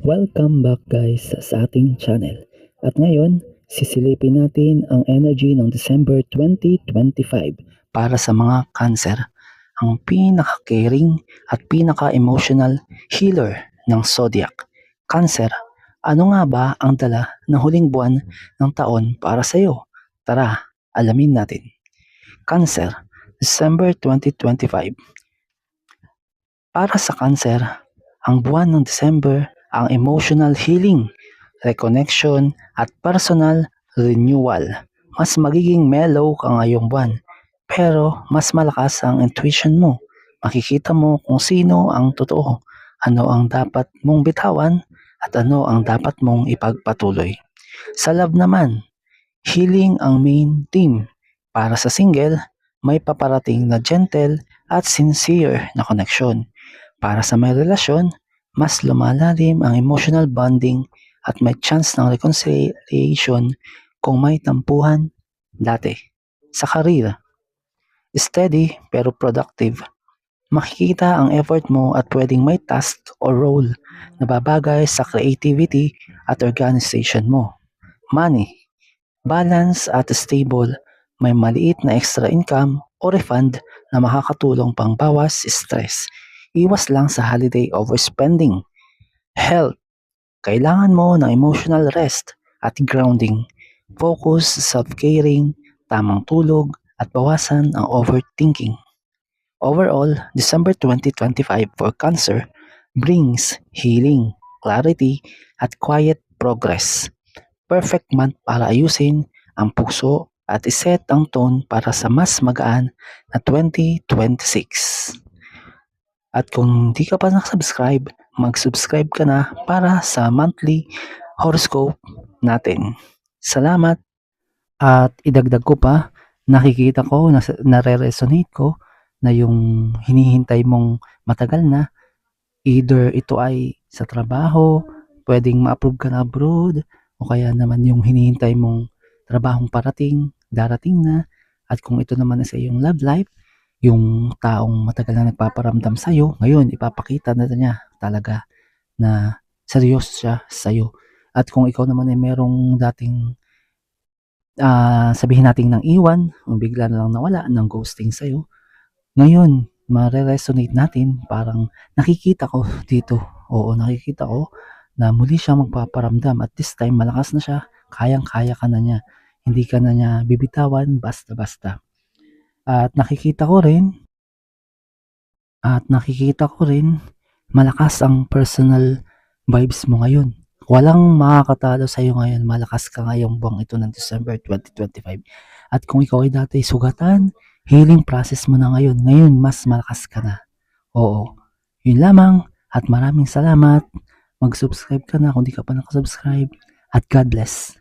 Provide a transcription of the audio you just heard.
Welcome back guys sa ating channel. At ngayon, sisilipin natin ang energy ng December 2025 para sa mga cancer. Ang pinaka-caring at pinaka-emotional healer ng zodiac. Cancer, ano nga ba ang dala ng huling buwan ng taon para sa iyo? Tara, alamin natin. Cancer, December 2025. Para sa cancer, ang buwan ng December ang emotional healing, reconnection at personal renewal. Mas magiging mellow ka ngayong buwan, pero mas malakas ang intuition mo. Makikita mo kung sino ang totoo, ano ang dapat mong bitawan, at ano ang dapat mong ipagpatuloy. Sa love naman, healing ang main theme. Para sa single, may paparating na gentle at sincere na connection. Para sa may relasyon, mas lumalalim ang emotional bonding at may chance ng reconciliation kung may tampuhan dati. Sa career, steady pero productive. Makikita ang effort mo at pwedeng may task o role na babagay sa creativity at organization mo. Money, balance at stable, may maliit na extra income o refund na makakatulong pang bawas stress. Iwas lang sa holiday overspending. Health, kailangan mo ng emotional rest at grounding. Focus sa self-caring, tamang tulog, at bawasan ang overthinking. Overall, December 2025 for Cancer brings healing, clarity, at quiet progress. Perfect month para ayusin ang puso at iset ang tone para sa mas magaan na 2026. At kung di ka pa nakasubscribe, mag-subscribe ka na para sa monthly horoscope natin. Salamat! At idagdag ko pa, nakikita ko, nare-resonate ko na yung hinihintay mong matagal na, either ito ay sa trabaho, pwedeng ma-approve ka na abroad, o kaya naman yung hinihintay mong trabahong parating, darating na, at kung ito naman sa iyong love life, yung taong matagal na nagpaparamdam sa'yo, ngayon ipapakita na niya talaga na seryoso siya sa'yo. At kung ikaw naman ay merong dating ah, sabihin natin ng iwan, o bigla na lang nawala ng ghosting sa'yo, ngayon, mare-resonate natin, parang nakikita ko dito, oo, nakikita ko na muli siya magpaparamdam at this time malakas na siya, kayang-kaya ka na niya, hindi ka na niya bibitawan basta-basta. At nakikita ko rin, at nakikita ko rin, malakas ang personal vibes mo ngayon. Walang makakatalo sa iyo ngayon. Malakas ka ngayong buwang ito ng December 2025. At kung ikaw ay dati sugatan, healing process mo na ngayon. Ngayon, mas malakas ka na. Oo. Yun lamang. At maraming salamat. Mag-subscribe ka na kung di ka pa nakasubscribe. At God bless.